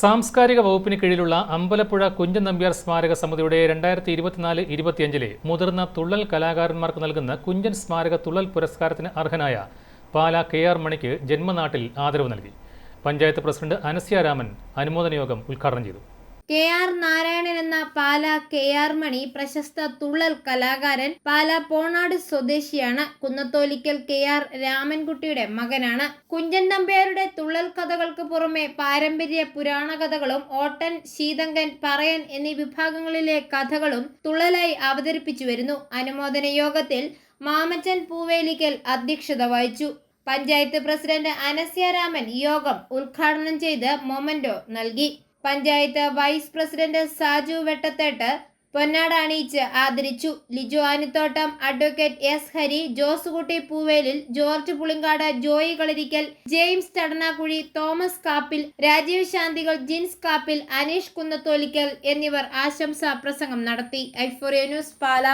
സാംസ്കാരിക വകുപ്പിന് കീഴിലുള്ള അമ്പലപ്പുഴ കുഞ്ചൻ നമ്പ്യാർ സ്മാരക സമിതിയുടെ രണ്ടായിരത്തി ഇരുപത്തിനാല് ഇരുപത്തിയഞ്ചിലെ മുതിർന്ന തുള്ളൽ കലാകാരന്മാർക്ക് നൽകുന്ന കുഞ്ചൻ സ്മാരക തുള്ളൽ പുരസ്കാരത്തിന് അർഹനായ പാല കെ ആർ മണിക്ക് ജന്മനാട്ടിൽ ആദരവ് നൽകി. പഞ്ചായത്ത് പ്രസിഡന്റ് അനസ്യ രാമൻ അനുമോദന യോഗം ഉദ്ഘാടനം ചെയ്തു. കെ ആർ നാരായണൻ എന്ന പാല കെ ആർ മണി പ്രശസ്ത തുള്ളൽ കലാകാരൻ പാല പോണാട് സ്വദേശിയാണ്. കുന്നത്തോലിക്കൽ കെ ആർ രാമൻകുട്ടിയുടെ മകനാണ്. കുഞ്ചൻ നമ്പ്യാരുടെ തുള്ളൽ കഥകൾക്ക് പുറമെ പാരമ്പര്യ പുരാണ കഥകളും ഓട്ടൻ ശീതങ്കൻ പറയൻ എന്നീ വിഭാഗങ്ങളിലെ കഥകളും തുള്ളലായി അവതരിപ്പിച്ചു വരുന്നു. അനുമോദന യോഗത്തിൽ മാമച്ചൻ പൂവേലിക്കൽ അധ്യക്ഷത വഹിച്ചു. പഞ്ചായത്ത് പ്രസിഡന്റ് അനസ്യ രാമൻ യോഗം ഉദ്ഘാടനം ചെയ്ത് മൊമന്റോ നൽകി. പഞ്ചായത്ത് വൈസ് പ്രസിഡന്റ് സാജു വെട്ടത്തേട്ട് പൊന്നാട അണിയിച്ച് ആദരിച്ചു. Liju Anithottam advocate S Hari Josukutty Poovelil George Pulinkad Joy കളരിക്കൽ ജെയിംസ് ചടനാക്കുഴി തോമസ് കാപ്പിൽ രാജീവ് ശാന്തികൾ ജിൻസ് കാപ്പിൽ അനീഷ് കുന്നത്തോലിക്കൽ എന്നിവർ ആശംസാ പ്രസംഗം നടത്തി. ഐഫോറിയ ന്യൂസ് പാല.